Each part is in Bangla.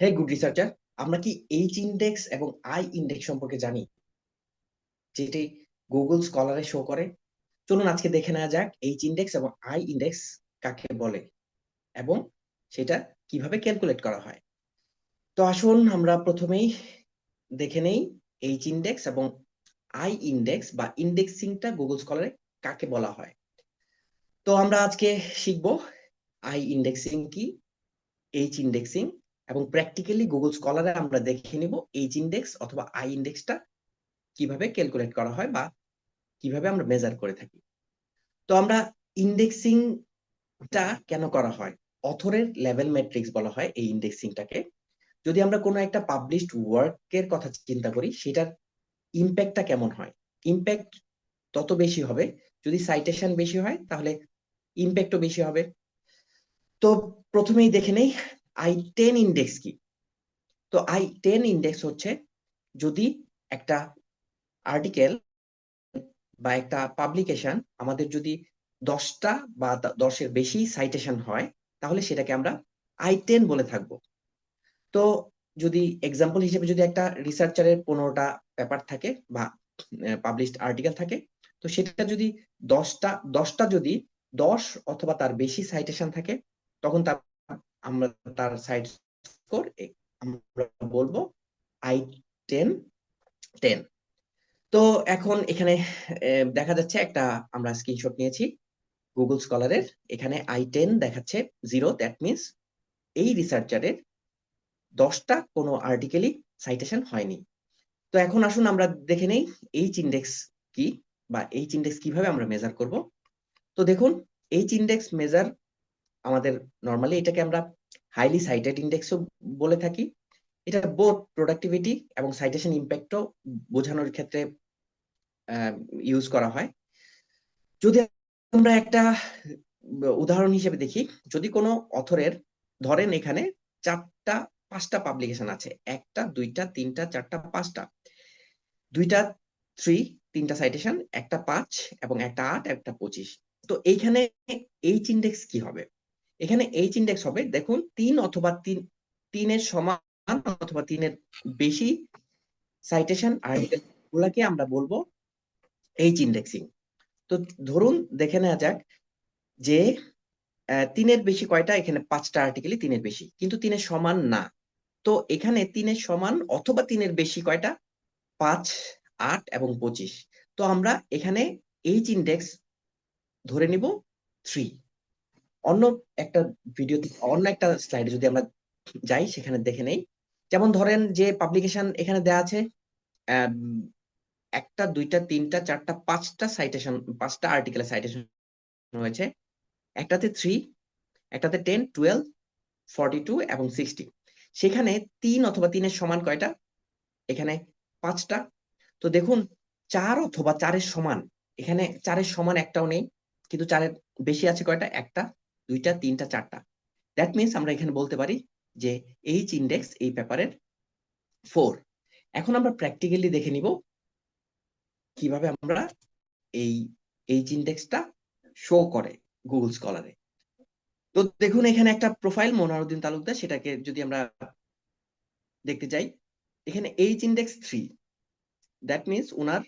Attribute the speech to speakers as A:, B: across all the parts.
A: হে গুড রিসার্চার আমরা কি এইচ ইন্ডেক্স এবং আই ইন্ডেক্স সম্পর্কে জানি? যেটি গুগল স্কলারে শো করে। চলুন আজকে দেখে নেওয়া যাক এইচ ইন্ডেক্স এবং আই ইন্ডেক্স কাকে বলে এবং সেটা কীভাবে ক্যালকুলেট করা হয়। তো আসুন আমরা প্রথমেই দেখে নেই এইচ ইন্ডেক্স এবং আই ইন্ডেক্স বা ইন্ডেক্সিংটা গুগল স্কলারে কাকে বলা হয়। তো আমরা আজকে শিখব আই ইন্ডেক্সিং কি এইচ ইন্ডেক্সিং এবং প্র্যাকটিক্যালি গুগল স্কলারে আমরা দেখে নিব এইচ ইন্ডেক্স অথবা আই ইন্ডেক্সটা কীভাবে ক্যালকুলেট করা হয় বা কীভাবে আমরা মেজার করে থাকি। তো আমরা ইন্ডেক্সিংটা কেন করা হয়? অথরের লেভেল ম্যাট্রিক্স বলা হয় এই ইন্ডেক্সিংটাকে যদি আমরা কোনো একটা পাবলিশড ওয়ার্কের কথা চিন্তা করি, সেটার ইম্প্যাক্টটা কেমন হয়? ইম্প্যাক্ট তত বেশি হবে। যদি সাইটেশন বেশি হয়, তাহলে ইম্প্যাক্টও বেশি হবে। তো প্রথমেই দেখে নেই আই টেন ইন্ডেক্স কি? তো আই টেন ইন্ডেক্স হচ্ছে যদি একটা আর্টিকেল বা একটা পাবলিকেশন আমাদের যদি দশটা বা দশের বেশি সাইটেশন হয়, তাহলে সেটাকে আমরা আই টেন বলে থাকব। তো যদি এক্সাম্পল হিসেবে যদি একটা রিসার্চারের পনেরোটা পেপার থাকে বা পাবলিশড আর্টিকেল থাকে, তো সেটা যদি দশটা দশটা যদি দশ অথবা তার বেশি সাইটেশন থাকে, তখন তার আমরা তার সাইট স্কোর আমরা বলব আই টেন টেন তো এখন এখানে দেখা যাচ্ছে একটা আমরা স্ক্রিনশট নিয়েছি গুগল স্কলারের এখানে আই টেন দেখাচ্ছে জিরো দ্যাট মিনস এই রিসার্চারের দশটা কোনো আর্টিকেলই সাইটেশন হয়নি। তো এখন আসুন আমরা দেখে নেই এইচ ইন্ডেক্স কি বা এইচ ইন্ডেক্স কীভাবে আমরা মেজার করব। তো দেখুন এইচ ইন্ডেক্স মেজার আমাদের নর্মালি এটাকে আমরা হাইলি সাইটেড ইন্ডেক্সও বলে থাকি। এটা বোথ প্রোডাক্টিভিটি এবং সাইটেশন ইম্প্যাক্টও বোঝানোর ক্ষেত্রে ইউজ করা হয়। যদি আমরা একটা উদাহরণ হিসেবে দেখি, যদি কোনো অথরের, ধরেন এখানে চারটা, পাঁচটা পাবলিকেশন আছে। একটা, দুইটা, তিনটা, চারটা, পাঁচটা। দুইটা থ্রি তিনটা সাইটেশন একটা পাঁচ এবং একটা আট, একটা পঁচিশ। তো এইখানে এইচ ইন্ডেক্স কি হবে? এখানে এইচ ইন্ডেক্স হবে, দেখুন, তিন অথবা তিন, তিনের সমান অথবা তিনের বেশি সাইটেশন আর্টিকেল গুলাকে আমরা বলব এইচ ইন্ডেক্সিং তো ধরুন, দেখে নেওয়া যাক যে তিনের বেশি কয়টা? এখানে পাঁচটা আর্টিকেলই তিনের বেশি, কিন্তু তিনের সমান না। তো এখানে তিনের সমান অথবা তিনের বেশি কয়টা? পাঁচ, আট এবং পঁচিশ। তো আমরা এখানে এইচ ইন্ডেক্স ধরে নিব থ্রি অন্য একটা ভিডিও অন্য একটা স্লাইডে যদি আমরা যাই, সেখানে দেখে নেই। যেমন ধরেন যে পাবলিকেশন এখানে দেওয়া আছে একটা, দুইটা, তিনটা, চারটা, পাঁচটা সাইটেশন পাঁচটা আর্টিকেলের সাইটেশন হয়েছে একটাতে থ্রি একটাতে টেন টুয়েলভ ফর্টি টু এবং সিক্সটি সেখানে তিন অথবা তিনের সমান কয়টা? এখানে পাঁচটা। তো দেখুন, চার অথবা চারের সমান, এখানে চারের সমান একটাও নেই, কিন্তু চারের বেশি আছে কয়টা? একটা। দুইটা, তিনটা, চারটা। দ্যাট মিনস আমরা এখানে বলতে পারি যে এইচ ইন্ডেক্স এই পেপারের ফোর এখন আমরা প্র্যাকটিক্যালি দেখে নিব কীভাবে আমরা এই এইচ ইন্ডেক্সটা শো করে গুগল স্কলারে তো দেখুন, এখানে একটা প্রোফাইল মনোহরুদ্দিন তালুকদার, সেটাকে যদি আমরা দেখতে চাই, এখানে H index three that means ওনার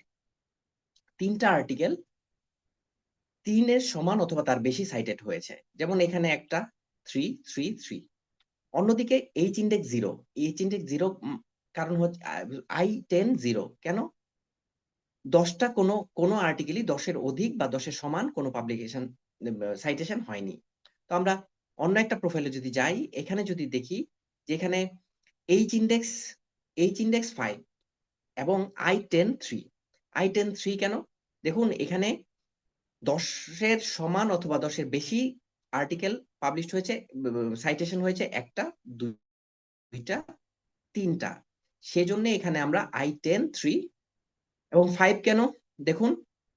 A: তিনটা আর্টিকেল তিনের সমান অথবা তার বেশি সাইটেড হয়েছে। যেমন এখানে একটা থ্রি থ্রি থ্রি অন্যদিকে H index zero H index zero কারণ হচ্ছে আই টেন জিরো কেন? দশটা কোনো কোনো আর্টিকেলই দশের অধিক বা দশের সমান কোনো পাবলিকেশন সাইটেশন হয়নি। তো আমরা অন্য একটা প্রোফাইলে যদি যাই, এখানে যদি দেখি যে এখানে H index H index five এবং I ten three I ten three কেন? দেখুন, এখানে দশের সমান অথবা দশের বেশি আর্টিকেল পাবলিশ হয়েছে সাইটেশন হয়েছে একটা, দুইটা, তিনটা। সেজন্য এখানে আমরা আই টেন থ্রি এবং ফাইভ কেন? দেখুন,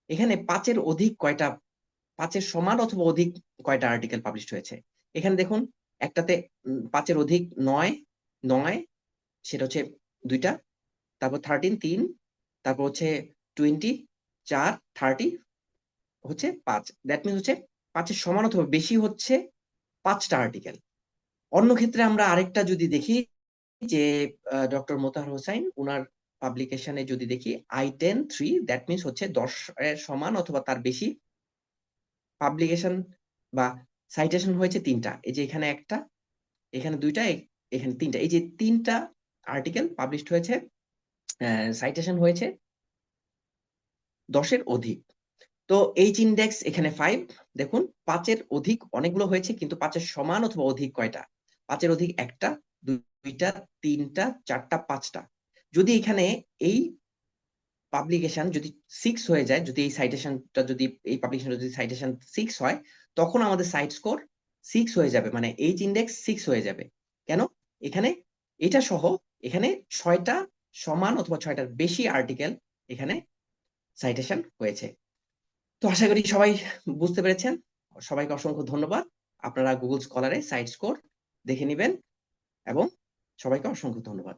A: এখানে পাঁচের অধিক কয়টা, পাঁচের সমান অথবা অধিক কয়টা আর্টিকেল পাবলিশ হয়েছে? এখানে দেখুন, একটাতে পাঁচের অধিক নয় নয়, সেটা হচ্ছে দুইটা, তারপর থার্টিন তিন, তারপর হচ্ছে টোয়েন্টি চার থার্টি হচ্ছে পাঁচ। দ্যাট মিনস হচ্ছে পাঁচের সমান অথবা বেশি হচ্ছে পাঁচটা আর্টিকেল অন্য ক্ষেত্রে আমরা আরেকটা যদি দেখি যে ডক্টর মোতাহার হোসাইন উনার পাবলিকেশনে যদি দেখি I ten three that means হচ্ছে দশ এর সমান অথবা তার বেশি পাবলিকেশন বা সাইটেশন হয়েছে তিনটা। এই যে এখানে একটা, এখানে দুইটা এখানে তিনটা। এই যে তিনটা আর্টিকেল পাবলিশড হয়েছে সাইটেশন হয়েছে দশের অধিক। তো এইচ ইন্ডেক্স এখানে ফাইভ দেখুন, পাঁচের অধিক অনেকগুলো হয়েছে, কিন্তু পাঁচের সমান অথবা অধিক কয়টা? পাঁচের অধিক একটা, দুইটা, তিনটা, চারটা, পাঁচটা। যদি এখানে এই পাবলিকেশন যদি সিক্স হয়ে যায়, যদি এই সাইটেশনটা যদি, এই পাবলিকেশন যদি সাইটেশন সিক্স হয়, তখন আমাদের সাইট স্কোর সিক্স হয়ে যাবে মানে এইচ ইন্ডেক্স সিক্স হয়ে যাবে। কেন? এখানে এটা সহ এখানে ছয়টা সমান অথবা ছয়টার বেশি আর্টিকেল এখানে সাইটেশন হয়েছে। তো আশা করি সবাই বুঝতে পেরেছেন। সবাইকে অসংখ্য ধন্যবাদ। আপনারা গুগল স্কলারে সাইট স্কোর দেখে নেবেন এবং সবাইকে অসংখ্য ধন্যবাদ।